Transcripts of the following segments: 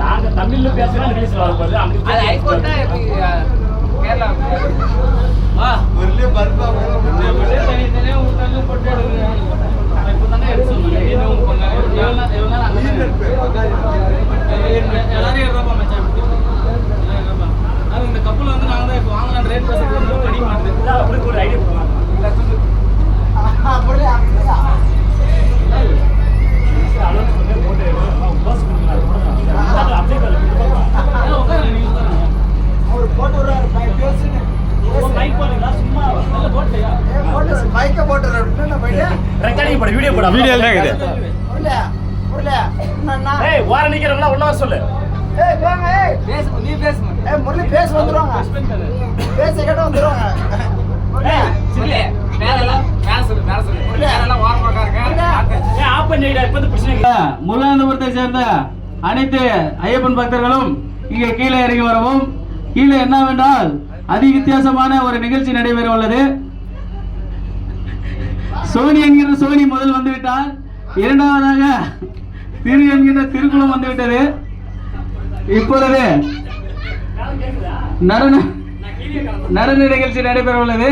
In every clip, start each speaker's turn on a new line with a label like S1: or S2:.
S1: நாங்க தமிழ்ல பேசுறோம் இங்கிலீஷ்ல வரப்போகுது
S2: அது ஹைகோர்ட்டா
S1: ரெக்கார்டிங் போடு வீடியோ போடு வீடியோ ஏய் வார நிக்கிறவங்களா ஒண்ணா வர சொல்லு.
S2: பேசு நீ பேசு
S1: ஏய்
S2: சொல்லு சொல்லு மேல சொல்லு. மேலெல்லாம் ஓரமா உட்காருங்க.
S1: ஏய் இல்லை.
S3: முருகானந்தபுரத்தை சேர்ந்த அனைத்து ஐயப்பன் பக்தர்களும் இங்கே கீழே இறங்கி வரவும். கீழே என்னவென்றால் அதி வித்தியாசமான ஒரு நிகழ்ச்சி நடைபெற உள்ளது. சோனி என்கிற சோனி முதல் வந்துவிட்டால் இரண்டாவதாக திரு என்கிற திருக்குளம் வந்துவிட்டது. இப்பொழுது நடன நடன நிகழ்ச்சி நடைபெற உள்ளது.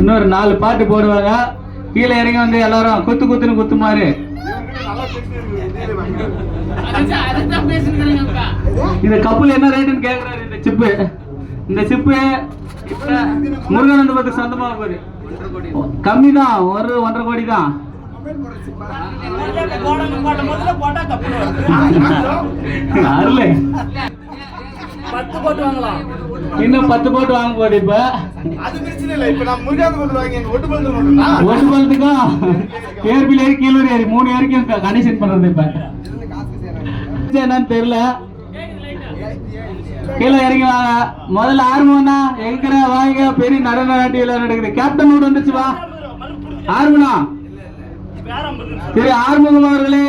S3: இன்னொரு நாலு பாட்டு போடுவாங்க. கீழே இறங்கி வந்து எல்லாரும் குத்து குத்துன்னு குத்துமாறு. இந்த கப்பல் என்ன ரேட்டுன்னு கேக்குறாரு இந்த சிப்பு இந்த சிப்பு முருகானந்தபுரத்துக்கு சொந்தமா போகுது கம்மி தான் ஒரு ஒன்றரை கோடி தான். இன்னும் பத்து போட்டு வாங்க போகுது இப்ப.
S4: அது பிரச்சனை இல்லை. இப்ப நான் முருகானந்தபுரத்துல வாங்கி எங்க ஒட்டு
S3: பாலத்துக்கும் ஏற்பில் ஏறி கீழூர் ஏறி மூணு வரைக்கும் கண்டிஷன் பண்றது இப்ப. என்னன்னு தெரியல. கீழே இறங்கிவாங்க. முதல்ல ஆர்வம் தான் எங்கிற வாங்க பெரிய நடன நாட்டியம் நடக்குது. கேப்டன் வீடு வந்துச்சு வா. ஆர்வனா திரு ஆறுமுகம் அவர்களே.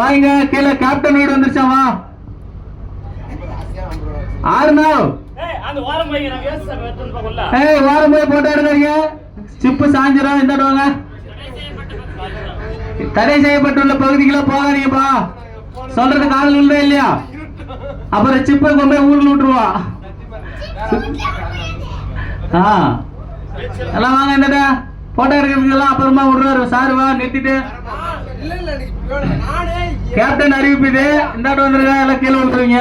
S3: வாங்க கீழே கேப்டன் வீடு வந்துருச்சா வா. ஆறுனா?
S1: ஏய் வாரம் போய் நாங்க
S3: போட்டோ எடுக்கிறீங்க சிப்பு சாஞ்சிரும் இந்த வாங்க. தடை செய்யப்பட்டுள்ள பகுதிக்குள்ள போகாதீங்கப்பா. சொல்றது காதல் உண்டா இல்லையா? அப்புறம் சிப்பை கொண்டு போய் ஊர்ல விட்டுருவா. ஆ. எல்லாம் வாங்க என்னடா? போட்டோ எடுக்கிறதுக்கெல்லாம் அப்புறமா விடுறாரு. சார் வா நிறுத்திட்டு. கேப்டன் அறிவிப்பு இது. இந்தாட்டு வந்துருங்க எல்லாம் கீழே விட்டுருவீங்க